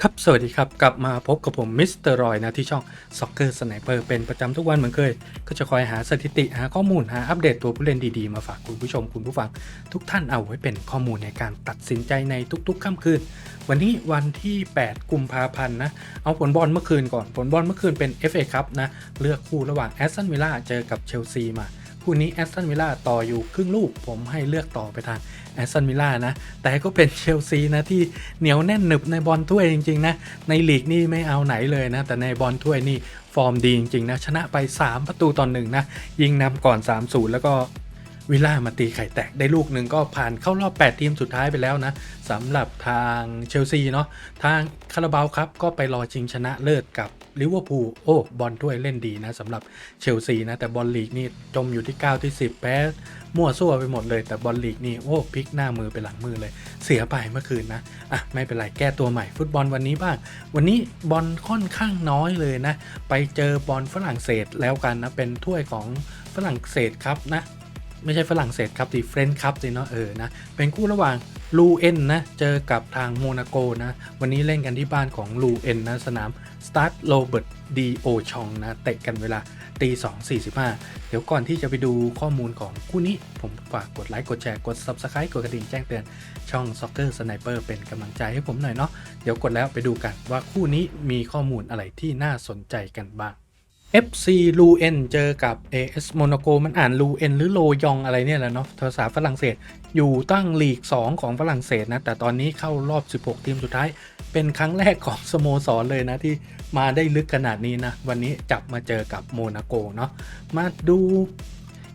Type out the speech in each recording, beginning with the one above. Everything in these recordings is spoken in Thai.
ครับสวัสดีครับ กลับมาพบกับผมมิสเตอร์รอยนะที่ช่อง Soccer Sniper เป็นประจำทุกวันเหมือนเคย ก็จะคอยหาสถิติ หาข้อมูลหาอัปเดตตัวผู้เล่นดีๆ มาฝากคุณผู้ชมคุณผู้ฟัง ทุกท่านเอาไว้เป็นข้อมูลในการตัดสินใจในทุกๆค่ำคืน วันนี้วันที่ 8 กุมภาพันธ์นะ เอาผลบอลเมื่อคืนก่อน ผลบอลเมื่อคืนเป็น FA ครับนะ เลือกคู่ระหว่างแอสตันวิลล่าเจอกับเชลซีมา คู่นี้แอสตันวิลล่าต่ออยู่ครึ่งลูก ผมให้เลือกต่อไปทางแอสตันวิลล่านะ แต่ก็เป็นเชลซีนะที่เหนียวแน่นหนึบในบอลถ้วยจริงๆนะ ในลีกนี่ไม่เอาไหนเลยนะ แต่ในบอลถ้วยนี่ฟอร์มดีจริงๆนะ ชนะไป 3 ประตูต่อหนึ่งนะ ยิงนำก่อน 3-0 แล้วก็วิลล่ามาตีไข่แตกได้ลูกหนึ่งก็ผ่านเข้ารอบ 8 ทีมสุดท้ายไปแล้วนะสำหรับทางเชลซีเนาะทางคาราบาวครับก็ไปรอชิงชนะเลิศกับ ลิเวอร์พูลโอ้บอลถ้วยเล่นดีนะสำหรับเชลซีนะแต่บอลลีกนี่จมอยู่ที่ 9 ที่ 10 แพ้มั่วซั่วไปหมดเลย แต่บอลลีกนี่โอ้พลิกหน้ามือไปหลังมือเลย เสียไปเมื่อคืนนะอะไม่เป็นไรแก้ตัวใหม่ฟุตบอลวันนี้บ้าง วันนี้บอลค่อนข้างน้อยเลยนะ ไปเจอบอลฝรั่งเศสแล้วกันนะเป็นถ้วยของฝรั่งเศสครับนะ ไม่ใช่ฝรั่งเศสครับดิเฟรนครับสิเนาะเออนะเป็นคู่ระหว่างลูเอ็นนะเจอกับทางโมนาโกนะ วันนี้เล่นกันที่บ้านของลูเอ็นนะสนามสตาร์ทโรเบิร์ตดีโอชองนะเตะกันเวลาตีสองสี่สิบห้าเดี๋ยวก่อนที่จะไปดูข้อมูลของคู่นี้ ผมฝากกดไลค์กดแชร์กด Subscribe กดกระดิ่งแจ้งเตือนช่อง Soccer Sniper เป็นกำลังใจให้ผมหน่อยเนาะเดี๋ยวกดแล้วไปดูกันว่าคู่นี้มีข้อมูลอะไรที่น่าสนใจกันบ้าง FC ลูเอ็นเจอกับ AS Monaco มันอ่านลูเอ็นหรือโลยองอะไรเนี่ยแหละเนาะภาษาฝรั่งเศส อยู่ตั้งลีก 2 ของฝรั่งเศสนะ แต่ตอนนี้เข้ารอบ 16 ทีมสุดท้าย เป็นครั้งแรกของสโมสรเลยนะ ที่มาได้ลึกขนาดนี้นะ วันนี้จับมาเจอกับโมนาโกเนาะมาดู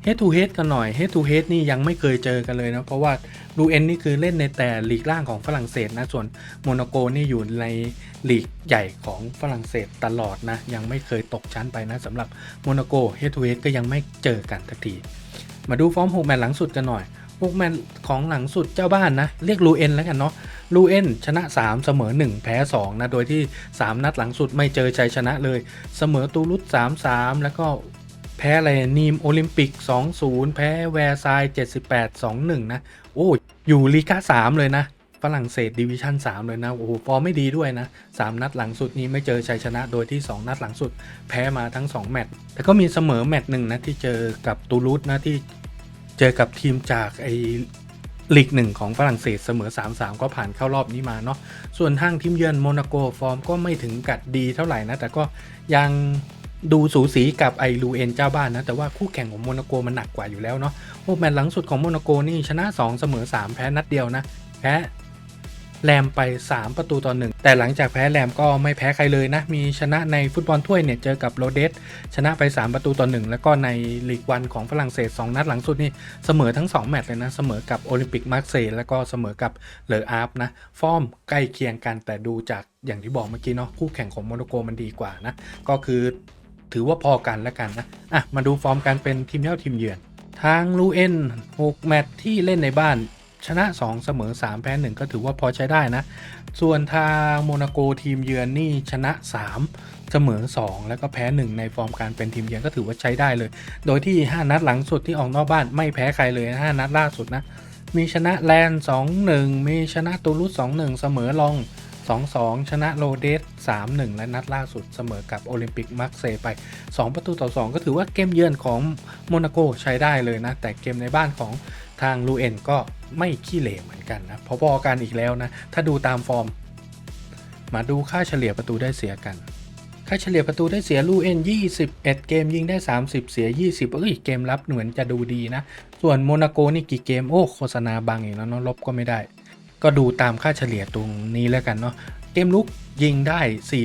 Head to Head กันหน่อย Head to Head นี่ยังไม่เคยเจอกันเลยนะ เพราะว่าลูเอ็นนี่คือเล่นในแต่ลีกล่างของฝรั่งเศสนะ ส่วนโมนาโกนี่อยู่ในลีกใหญ่ของฝรั่งเศสตลอดนะ ยังไม่เคยตกชั้นไปนะสำหรับโมนาโก Head to Head ก็ยังไม่เจอกันทักที มาดูฟอร์ม6แมตช์หลังสุดกันหน่อย6แมตช์ของหลังสุดเจ้าบ้านนะ เรียกลูเอ็นแล้วกันเนาะลูเอ็นชนะ 3 เสมอ 1 แพ้ 2 นะ โดยที่ 3 นัดหลังสุดไม่เจอชัยชนะเลย เสมอตูรุส3-3 แล้วก็ แพ้อะไรนีมโอลิมปิก 2-0 แพ้แวร์ซาย78-2-1 นะ โอ้อยู่ลีกา3 เลยนะ ฝรั่งเศสดิวิชั่น 3 เลยนะ โอ้โหฟอร์มไม่ดีด้วยนะ 3 นัดหลังสุดนี้ไม่เจอชัยชนะโดยที่ 2 นัดหลังสุด แพ้มาทั้ง 2 แมตช์แต่ก็มีเสมอแมตช์หนึ่งนะ ที่เจอกับตูรุสนะที่เจอกับทีมจากไอลีกหนึ่งของฝรั่งเศสเสมอ 3-3 ก็ผ่านเข้ารอบนี้มาเนาะส่วนทางทีมเยือนโมนาโกฟอร์มก็ไม่ถึงกับดีเท่าไหร่นะ แต่ก็ยัง ดูสูสีกับไอลูเอ็นเจ้าบ้านนะ แต่ว่าคู่แข่งของโมนาโกมันหนักกว่าอยู่แล้วเนาะโอ้แมตช์หลังสุดของโมนาโกนี่ชนะ 2 เสมอ 3 แพ้นัดเดียวนะ แพ้แรมไป 3 ประตูต่อหนึ่งแต่หลังจากแพ้แรมก็ไม่แพ้ใครเลยนะ มีชนะในฟุตบอลถ้วยเนี่ยเจอกับโรเดสชนะไป 3 ประตูต่อหนึ่งแล้วก็ในลีกวันของฝรั่งเศส 2 นัดหลังสุดนี่เสมอทั้ง 2 แมตช์เลยนะ เสมอกับโอลิมปิกมาร์เซย์แล้วก็เสมอกับเลออาร์ฟนะ ฟอร์มใกล้เคียงกันแต่ดูจากอย่างที่บอกเมื่อกี้เนาะคู่แข่งของโมนาโกมันดีกว่านะก็คือ ถือว่าพอกันแล้วกันนะอะมาดูฟอร์มการเป็นทีมเย่าทีมเยือน ทางลูเอ็น6แมตช์ที่เล่นในบ้านชนะ 2 เสมอ 3 แพ้ 1 ก็ถือว่าพอใช้ได้นะ ส่วนทางโมนาโกทีมเยือนนี่ชนะ 3 เสมอ 2 แล้วก็แพ้ 1 ในฟอร์มการเป็นทีมเยือนก็ถือว่าใช้ได้เลย โดยที่ 5 นัดหลังสุดที่ออกนอกบ้านไม่แพ้ใครเลย 5 นัดล่าสุดนะ มีชนะแลนด์2-1 มีชนะตูรุส2-1 เสมอลอง 2-2 ชนะโรเดส 3-1 และนัดล่าสุดเสมอกับโอลิมปิกมาร์เซไป 2 ประตูต่อ 2 ก็ถือว่าเกมเยือนของโมนาโกใช้ได้เลยนะ แต่เกมในบ้านของทางลูเอ็นก็ไม่ขี้เหร่เหมือนกันนะพอๆกันอีกแล้วนะ ถ้าดูตามฟอร์ม มาดูค่าเฉลี่ยประตูได้เสียกันค่าเฉลี่ยประตูได้เสียลูเอ็น21 เกมยิงได้ 30 เสีย 20เอ้ยเกมรับเหมือนจะดูดีนะ ส่วนโมนาโกนี่กี่เกม โอ้โฆษณาบังอีกแล้วเนาะลบก็ไม่ได้ ก็ดูตามค่าเฉลี่ยตรงนี้แล้วกันเนาะเกมลุกยิงได้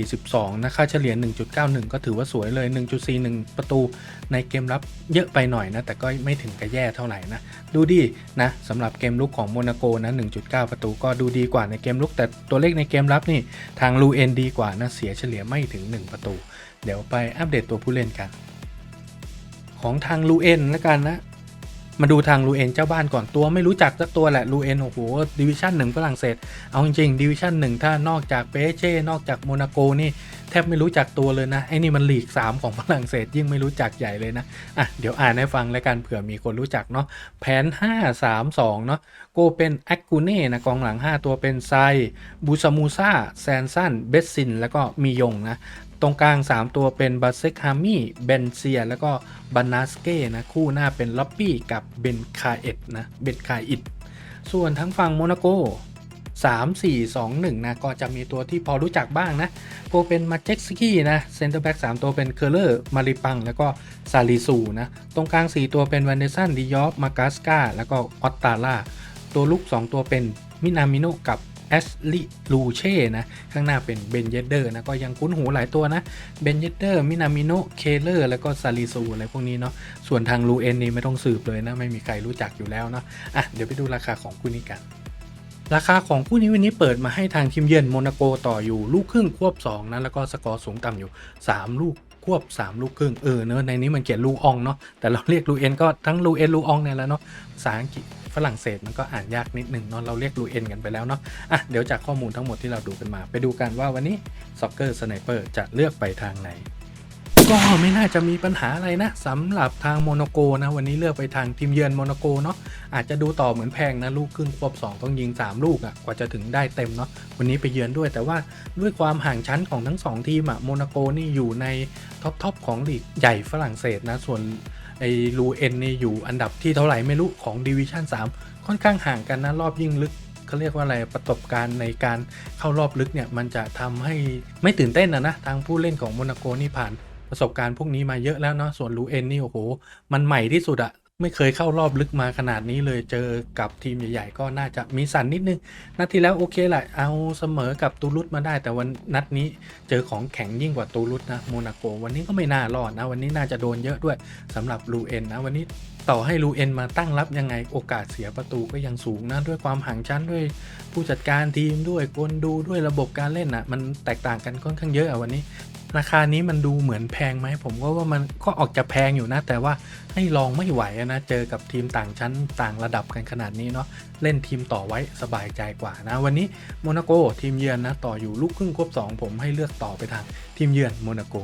42 นะค่าเฉลี่ย 1.91 ก็ถือว่าสวยเลย 1.41 ประตูในเกมรับเยอะไปหน่อยนะ แต่ก็ไม่ถึงกับแย่เท่าไหร่นะ ดูดีนะสำหรับเกมลุกของโมนาโกนะ 1.9 ประตูก็ดูดีกว่าในเกมลุก แต่ตัวเลขในเกมรับนี่ทางลูเอ็นดีกว่านะ เสียเฉลี่ยไม่ถึง 1 ประตู เดี๋ยวไปอัปเดตตัวผู้เล่นกัน ของทางลูเอ็นแล้วกันนะ มาดูทางลูเอนเจ้าบ้านก่อนตัวไม่รู้จักสักตัวแหละลูเอนโอ้โหดิวิชั่นหนึ่งฝรั่งเศส เอาจริงๆดิวิชั่นหนึ่งถ้านอกจากเปเช่นอกจากโมนาโกนี่ แทบไม่รู้จักตัวเลยนะไอ้นี่มันลีก 3 ของฝรั่งเศสยิ่งไม่รู้จักใหญ่เลยนะอะเดี๋ยวอ่านให้ฟังแล้วกันเผื่อมีคนรู้จักเนาะแผน 5 3 2 เนาะโกเป็นแอคกูเน่นะกองหลัง 5 ตัวเป็นไซบูซามูซาแซนซันเบสซิน แล้วก็มียงนะตรงกลาง 3 ตัวเป็นบาเซกฮามี่เบนเซีย แล้วก็บานาสเก้นะคู่หน้าเป็นล็อบบี้กับเบนคาเอ็ดนะเบนคาอิดส่วนทั้งฝั่งโมนาโก 3 4 2 1 นะ ก็จะมีตัวที่พอรู้จักบ้างนะโกเป็นมาเจ็กสกี้นะเซนเตอร์แบ็ก3ตัวเป็นเคอร์เลอร์มาริปัง แล้วก็ซาลิซูนะ ตรงกลาง 4 ตัวเป็นวันเดซันดิยอฟมากัสกาแล้วก็ออตตาล่าตัวลุก 2 ตัวเป็นมินามิโนกับแอสลิลูเช่นะ ข้างหน้าเป็นเบนเยเดอร์นะ ก็ยังคุ้นหูหลายตัวนะ เบนเยเดอร์ มินามิโน เคเลอร์ แล้วก็ซาลิซูอะไรพวกนี้เนาะ ส่วนทางลูเอนนี่ไม่ต้องสืบเลยนะ ไม่มีใครรู้จักอยู่แล้วเนาะ อะ เดี๋ยวไปดูราคาของคู่นี้กัน ราคาของคู่นี้วันนี้เปิดมาให้ทางทีมเยือนโมนาโกต่ออยู่ลูกครึ่งควบ 2 นะแล้วก็สกอร์สูงต่ำอยู่ 3 ลูกควบ 3 ลูกครึ่งเออเนอะในนี้มันเขียนลูอองเนาะแต่เราเรียกลูเอ็นก็ทั้งลูเอ็นลูอองเนี่ยแล้วเนาะภาษาอังกฤษฝรั่งเศสมันก็อ่านยากนิดหนึ่งเนาะเราเรียกลูเอ็นกันไปแล้วเนาะอะเดี๋ยวจากข้อมูลทั้งหมดที่เราดูกันมา ไปดูกันว่าวันนี้ซ็อกเกอร์สไนเปอร์จะเลือกไปทางไหน ก็ไม่น่าจะมีปัญหาอะไรนะสำหรับทางโมโนโกนะ วันนี้เลือกไปทางทีมเยือนโมโนโกเนาะอาจจะดูต่อเหมือนแพงนะ ลูกครึ่งควบ 2 ต้องยิง 3 ลูกอะ่ะกว่าจะถึงได้เต็มเนาะวันนี้ไปเยือนด้วย แต่ว่าด้วยความห่างชั้นของทั้ง 2 ทีมอะ่ะโมนโกนี่อยู่ในท็อปทอปของลีกใหญ่ฝรั่งเศสนะ ส่วนไอ้ลูเอ็นนี่อยู่อันดับที่เท่าไหร่ไม่รู้ของดิวิชั่น3 ค่อนข้างห่างกันนะรอบยิ่งลึกเขาเรียกว่าอะไรประสบการณ์ในการเข้ารอบลึกเนี่ย มันจะทำให้ไม่ตื่นเต้นนะนะ ทางผู้เล่นของโมนาโกนี่ผ่าน ประสบการณ์พวกนี้มาเยอะแล้วเนาะส่วนลูเอ็นนี่โอ้โหมันใหม่ที่สุดอะไม่เคยเข้ารอบลึกมาขนาดนี้เลยเจอกับทีมใหญ่ๆ ก็น่าจะมีสั่นนิดนึง นัดที่แล้วโอเคแหละเอาเสมอกับตูรุตมาได้ แต่วันนัดนี้เจอของแข็งยิ่งกว่าตูรุตนะโมนาโก วันนี้ก็ไม่น่ารอดนะ วันนี้น่าจะโดนเยอะด้วยสำหรับลูเอ็นนะ วันนี้ต่อให้ลูเอ็นมาตั้งรับยังไงโอกาสเสียประตูก็ยังสูงนะ ด้วยความห่างชั้นด้วยผู้จัดการทีมด้วยกลดูด้วยระบบการเล่นอะมันแตกต่างกันค่อนข้างเยอะอะวันนี้ ราคานี้มันดูเหมือนแพงไหมผมก็ว่ามันก็ออกจะแพงอยู่นะ แต่ว่าให้ลองไม่ไหวนะ เจอกับทีมต่างชั้นต่างระดับกันขนาดนี้เนาะเล่นทีมต่อไว้สบายใจกว่านะ วันนี้โมนาโกทีมเยือนนะ ต่ออยู่ลูกครึ่งควบ2 ผมให้เลือกต่อไปทางทีมเยือนโมนาโก